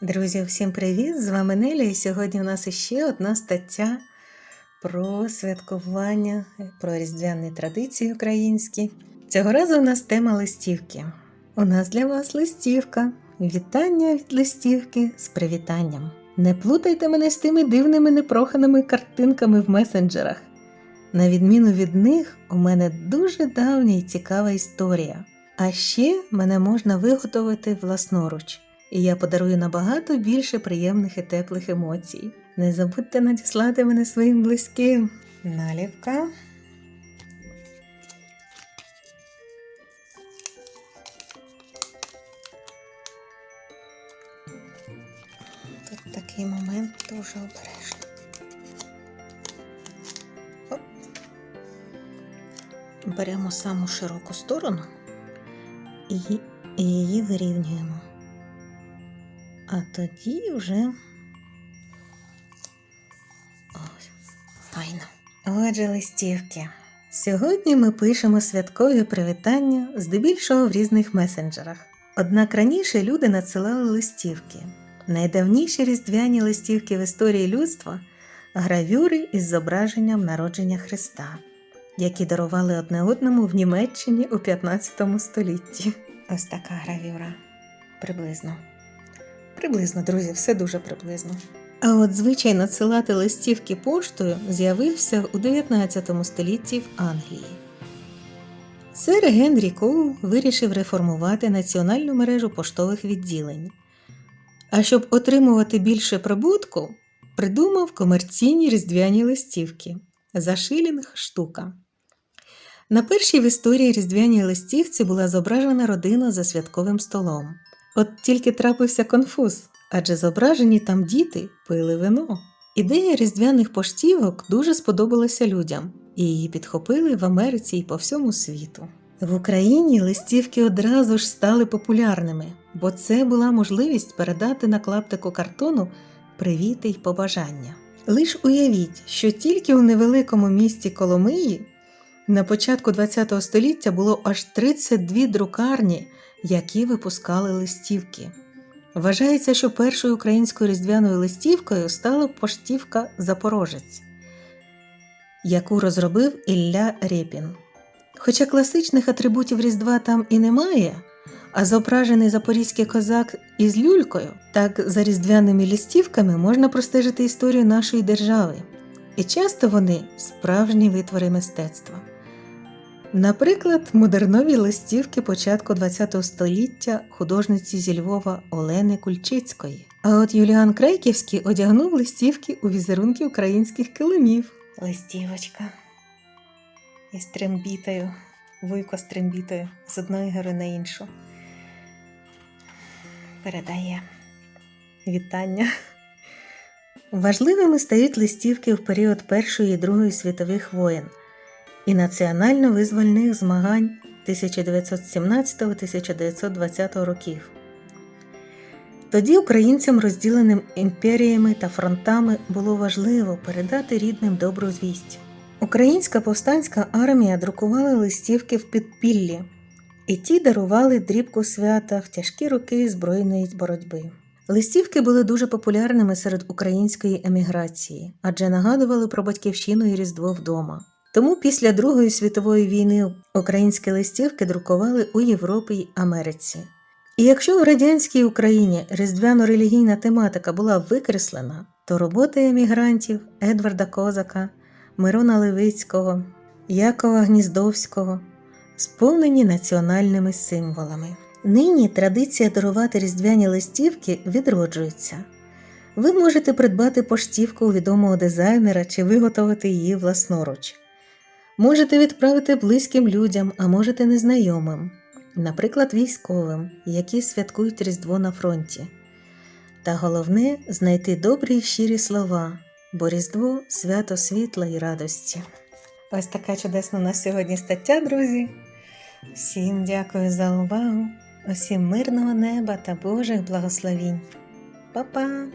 Друзі, всім привіт! З вами Неля, і сьогодні у нас іще одна стаття про святкування, про різдвяні традиції українські. Цього разу у нас тема листівки. У нас для вас листівка. Вітання від листівки з привітанням. Не плутайте мене з тими дивними непроханими картинками в месенджерах. На відміну від них, у мене дуже давня і цікава історія. А ще мене можна виготовити власноруч, і я подарую набагато більше приємних і теплих емоцій. Не забудьте надіслати мене своїм близьким. Наліпка. Тут такий момент дуже обережно. Беремо саму широку сторону і її вирівнюємо. А тоді вже ось, файно. Отже, листівки. Сьогодні ми пишемо святкові привітання здебільшого в різних месенджерах. Однак раніше люди надсилали листівки. Найдавніші різдвяні листівки в історії людства гравюри із зображенням народження Христа, які дарували одне одному в Німеччині у 15 столітті. Ось така гравюра. Приблизно. Приблизно, друзі, все дуже приблизно. А от звичай надсилати листівки поштою з'явився у 19 столітті в Англії. Сер Генрі Коул вирішив реформувати національну мережу поштових відділень. А щоб отримувати більше прибутку, придумав комерційні різдвяні листівки за шилінг штука. На першій в історії різдвяній листівці була зображена родина за святковим столом. От тільки трапився конфуз, адже зображені там діти пили вино. Ідея різдвяних поштівок дуже сподобалася людям, і її підхопили в Америці і по всьому світу. В Україні листівки одразу ж стали популярними, бо це була можливість передати на клаптику картону привіти й побажання. Лиш уявіть, що тільки у невеликому місті Коломиї на початку ХХ століття було аж 32 друкарні, які випускали листівки. Вважається, що першою українською різдвяною листівкою стала поштівка Запорожець, яку розробив Ілля Рєпін. Хоча класичних атрибутів Різдва там і немає, а зображений запорізький козак із люлькою, так за різдвяними листівками можна простежити історію нашої держави, і часто вони справжні витвори мистецтва. Наприклад, модернові листівки початку ХХ століття художниці зі Львова Олени Кульчицької. А от Юліан Крейківський одягнув листівки у візерунки українських килимів. Листівочка із трембітою, вуйко з трембітою з одної гори на іншу. Передає вітання. Важливими стають листівки в період Першої і Другої світових воєн і національно-визвольних змагань 1917-1920 років. Тоді українцям, розділеним імперіями та фронтами, було важливо передати рідним добру звість. Українська повстанська армія друкувала листівки в підпіллі, і ті дарували дрібку свята в тяжкі роки збройної боротьби. Листівки були дуже популярними серед української еміграції, адже нагадували про батьківщину і Різдво вдома. Тому після Другої світової війни українські листівки друкували у Європі й Америці. І якщо в радянській Україні різдвяно-релігійна тематика була викреслена, то роботи емігрантів Едварда Козака, Мирона Левицького, Якова Гніздовського сповнені національними символами. Нині традиція дарувати різдвяні листівки відроджується. Ви можете придбати поштівку у відомого дизайнера чи виготовити її власноруч. Можете відправити близьким людям, а можете незнайомим, наприклад, військовим, які святкують Різдво на фронті. Та головне знайти добрі й щирі слова, бо Різдво свято світла і радості. Ось така чудесна у нас сьогодні стаття, друзі. Всім дякую за увагу, усім мирного неба та Божих благословінь. Па-па!